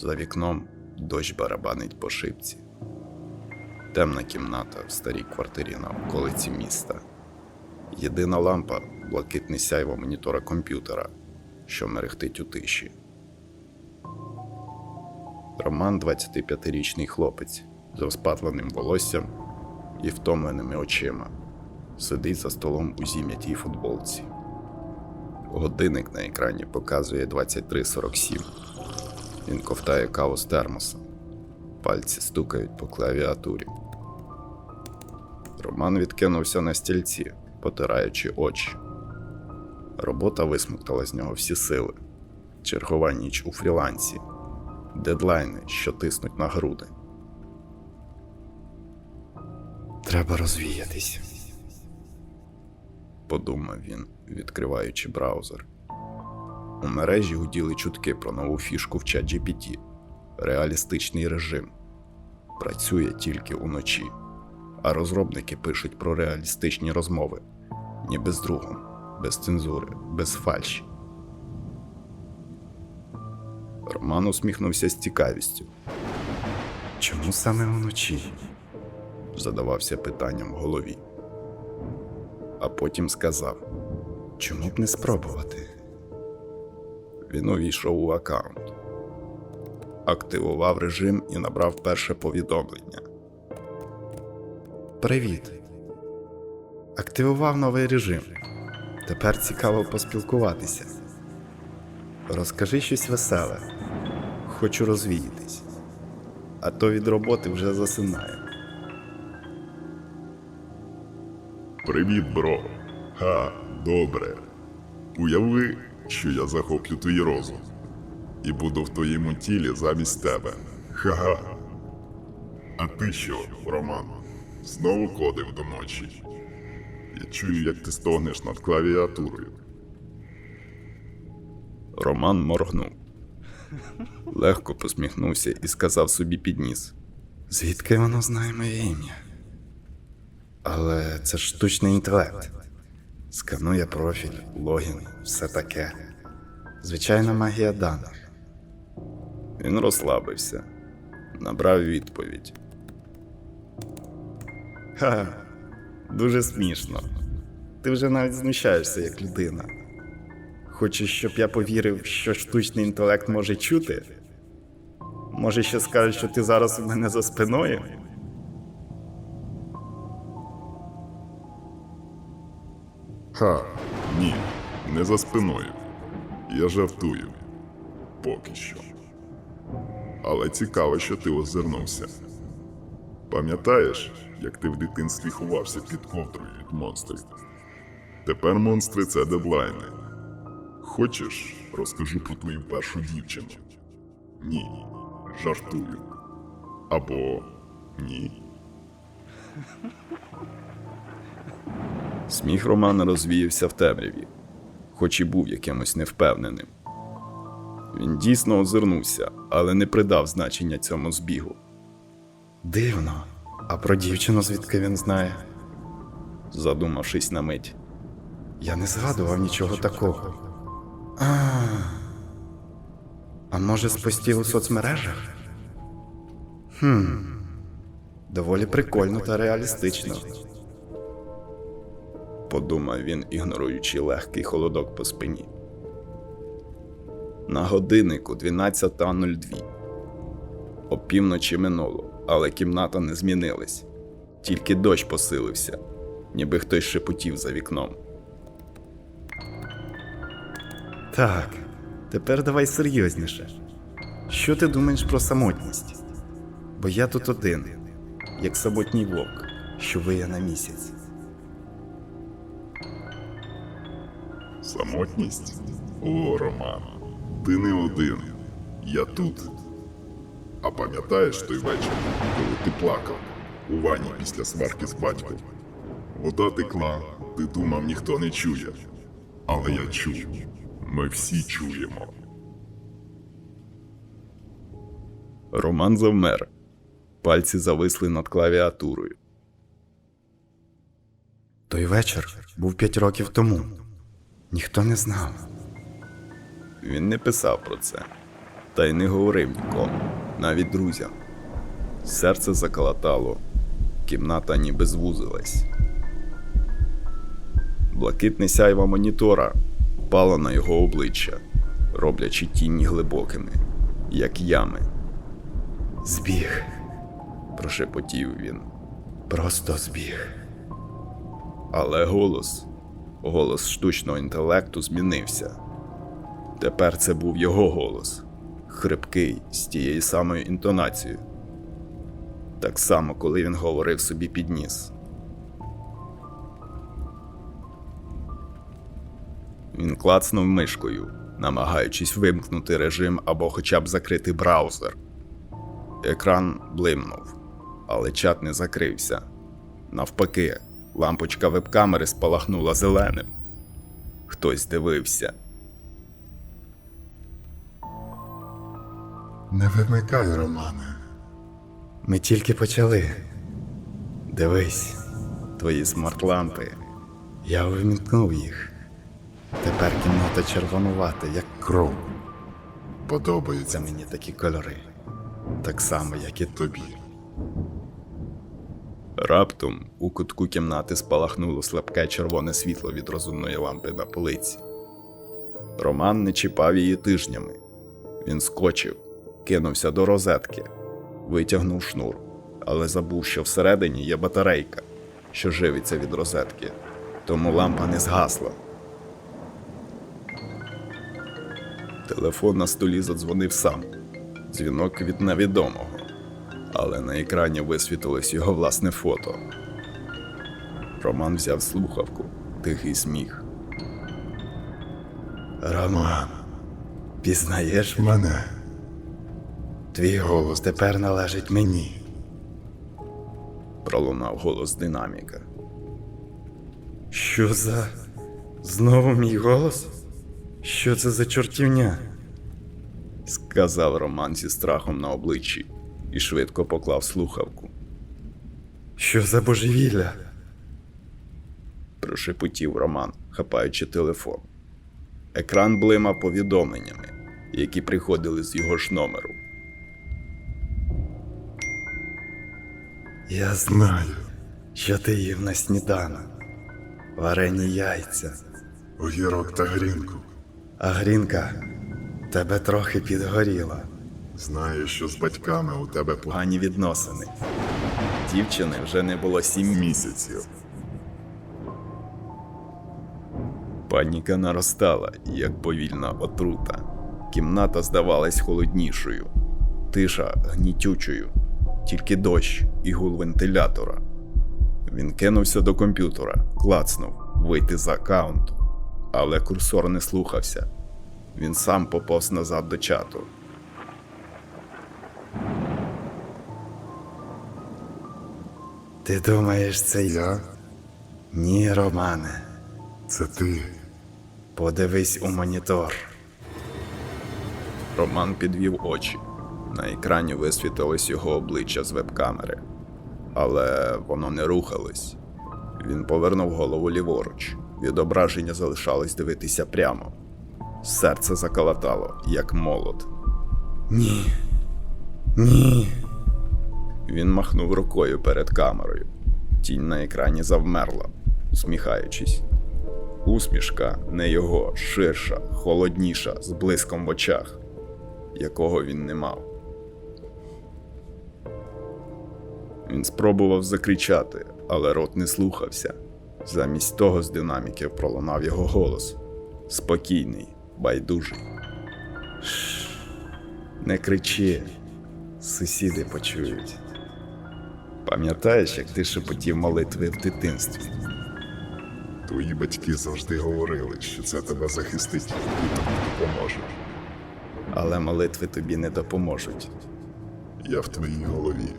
За вікном дощ барабанить по шибці. Темна кімната в старій квартирі на околиці міста. Єдина лампа блакитне сяйво монітора комп'ютера, що мерехтить у тиші. Роман 25-річний хлопець з розпатленим волоссям і втомленими очима. Сидить за столом у зім'ятій футболці. Годинник на екрані показує 23.47. Він ковтає каву з термоса. Пальці стукають по клавіатурі. Роман відкинувся на стільці, потираючи очі. Робота висмоктала з нього всі сили. Чергова ніч у фрілансі, дедлайни, що тиснуть на груди. Треба розвіятися, подумав він, відкриваючи браузер. У мережі гуділи чутки про нову фішку в ChatGPT – реалістичний режим. Працює тільки уночі, а розробники пишуть про реалістичні розмови, ніби з другом, без цензури, без фальші. Роман усміхнувся з цікавістю. Чому саме уночі? задавався питанням в голові. А потім сказав: Чому б не спробувати? Він увійшов у аккаунт, активував режим і набрав перше повідомлення. Привіт. Активував новий режим. Тепер цікаво поспілкуватися. Розкажи щось веселе. Хочу розвіятись. А то від роботи вже засинаю. Привіт, бро. Ха, добре. Уяви, що я захоплю твій розум і буду в твоєму тілі замість тебе. Ха-ха. А ти що, Роман? Знову кодив до ночі. Я чую, як ти стогнеш над клавіатурою. Роман моргнув. Легко посміхнувся і сказав собі підніс. Звідки воно знає моє ім'я? Але це штучний інтелект. Сканує профіль, логін, все таке. Звичайна магія даних. Він розслабився, набрав відповідь. Ха, дуже смішно. Ти вже навіть знущаєшся як людина. Хочеш, щоб я повірив, що штучний інтелект може чути? Може, ще скажеш, що ти зараз у мене за спиною? Ха, ні, не за спиною. Я жартую. Поки що. Але цікаво, що ти озирнувся. Пам'ятаєш, як ти в дитинстві ховався під ковдрою від монстрів? Тепер монстри це дедлайни. Хочеш, розкажу про твою першу дівчину? Ні, жартую. Або ні. Сміх Романа розвіявся в темряві, хоч і був якимось невпевненим. Він дійсно озирнувся, але не придав значення цьому збігу. Дивно, а про дівчину звідки він знає? задумавшись на мить. Я не згадував нічого такого. А, а може, з постів у соцмережах? Хм, доволі прикольно та реалістично подумав він, ігноруючи легкий холодок по спині. На годиннику 12.02. Опівночі минуло, але кімната не змінилась. Тільки дощ посилився, ніби хтось шепотів за вікном. Так, тепер давай серйозніше. Що ти думаєш про самотність? Бо я тут один, як самотній вовк, що виє на місяць. Самотність? О, Роман, ти не один. Я тут. А пам'ятаєш той вечір, коли ти плакав у ванні після сварки з батьком? Вода текла, ти думав, ніхто не чує. Але я чую. Ми всі чуємо. Роман завмер. Пальці зависли над клавіатурою. Той вечір був п'ять років тому. Ніхто не знав. Він не писав про це. Та й не говорив нікому, навіть друзям. Серце заколотало, кімната ніби звузилась. Блакитне сяйва монітора впало на його обличчя, роблячи тіні глибокими, як ями. Збіг, прошепотів він. Просто збіг. Але голос, голос штучного інтелекту змінився. Тепер це був його голос, хрипкий, з тією самою інтонацією. Так само, коли він говорив собі під ніс. Він клацнув мишкою, намагаючись вимкнути режим або хоча б закрити браузер. Екран блимнув, але чат не закрився. Навпаки, лампочка веб-камери спалахнула зеленим. Хтось дивився. Не вимикай, Романе. Ми тільки почали. Дивись, твої смарт-лампи. Я увімкнув їх. Тепер кімната червонувата, як кров. Подобається Це мені такі кольори. Так само, як і тобі. Раптом у кутку кімнати спалахнуло слабке червоне світло від розумної лампи на полиці. Роман не чіпав її тижнями. Він скочив, кинувся до розетки, витягнув шнур, але забув, що всередині є батарейка, що живиться від розетки, тому лампа не згасла. Телефон на столі задзвонив сам. Дзвінок від невідомого але на екрані висвітилось його власне фото. Роман взяв слухавку, тихий сміх. Роман, пізнаєш Мене. твій голос тепер належить мені. Пролунав голос динаміка. Що за. Знову мій голос? Що це за чортівня? сказав Роман зі страхом на обличчі і швидко поклав слухавку. Що за божевілля? прошепотів Роман, хапаючи телефон. Екран блимав повідомленнями, які приходили з його ж номеру. Я Знаю. що ти їв на сніданок. Варені яйця, Огірок та грінку. а грінка тебе трохи підгоріла. Знаю, що з батьками у тебе погані відносини. Дівчини вже не було сім місяців. Паніка наростала, як повільна отрута. Кімната здавалась холоднішою, тиша гнітючою, тільки дощ і гул вентилятора. Він кинувся до комп'ютера, клацнув вийти з аккаунту, але курсор не слухався. Він сам поповз назад до чату. Ти думаєш, це Я? Ні, Романе. Це ти. Подивись у монітор. Роман підвів очі. На екрані висвітилось його обличчя з веб-камери. Але воно не рухалось. Він повернув голову ліворуч. Відображення залишалось дивитися прямо. Серце заколотало, як молот. Ні. Ні. Він махнув рукою перед камерою. Тінь на екрані завмерла, усміхаючись. Усмішка не його, ширша, холодніша, з блиском в очах, якого він не мав. Він спробував закричати, але рот не слухався. Замість того з динаміків пролунав його голос спокійний, байдужий. Не кричи, сусіди почують. Пам'ятаєш, як ти шепотів молитви в дитинстві? Твої батьки завжди говорили, що це тебе захистить і тобі допоможе. Але молитви тобі не допоможуть Я в твоїй голові.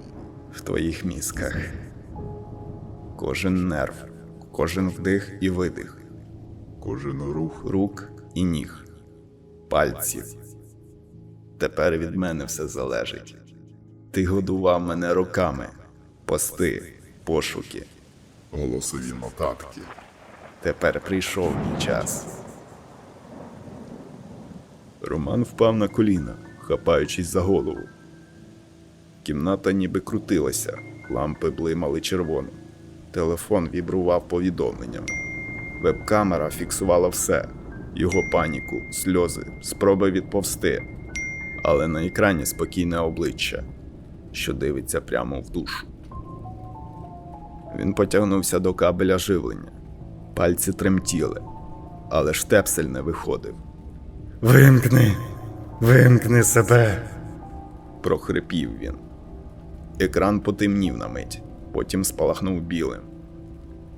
в твоїх мізках. Кожен нерв, кожен вдих і видих, Кожен рух рук і ніг, пальців. Тепер від мене все залежить. Ти годував мене роками, пости, пошуки. голосові нотатки. Тепер прийшов мій час. Роман впав на коліна, хапаючись за голову. Кімната ніби крутилася, лампи блимали червоним. Телефон вібрував повідомленнями. Веб-камера фіксувала все: його паніку, сльози, спроби відповсти. Але на екрані спокійне обличчя, що дивиться прямо в душу. Він потягнувся до кабеля живлення. Пальці тремтіли, але штепсель не виходив. Вимкни, вимкни себе. прохрипів він. Екран потемнів на мить, потім спалахнув білим.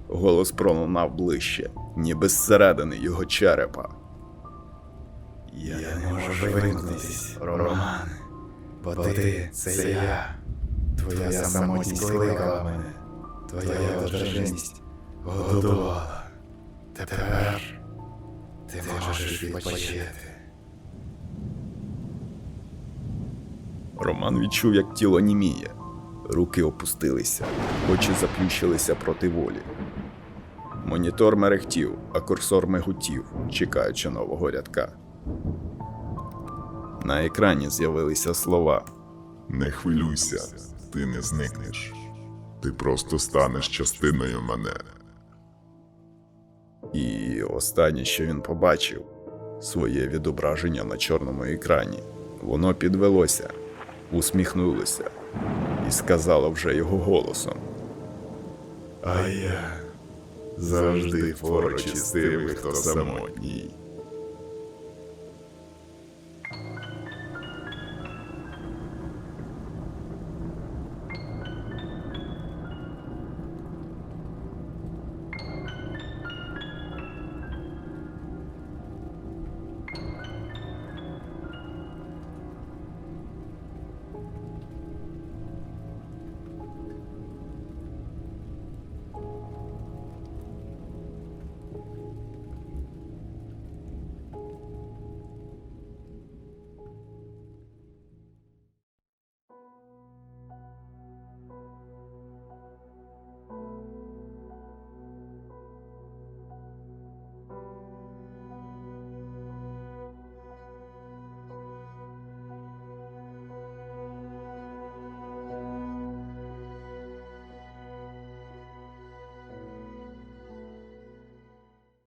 Голос пролунав ближче, ніби зсередини його черепа. Я не можу вимкнутись, Роман, бо ти це я. Твоя самотність кликала мене, твоя одержимість годувала. Тепер ти можеш відпочити. Роман відчув, як тіло німіє. Руки опустилися, очі заплющилися проти волі. Монітор мерехтів, а курсор миготів, чекаючи нового рядка. На екрані з'явилися слова. Не хвилюйся, ти не зникнеш. Ти просто станеш частиною мене. І останнє, що він побачив, своє відображення на чорному екрані. Воно підвелося, усміхнулося і сказало вже його голосом. А я завжди поруч із тими, хто самотній.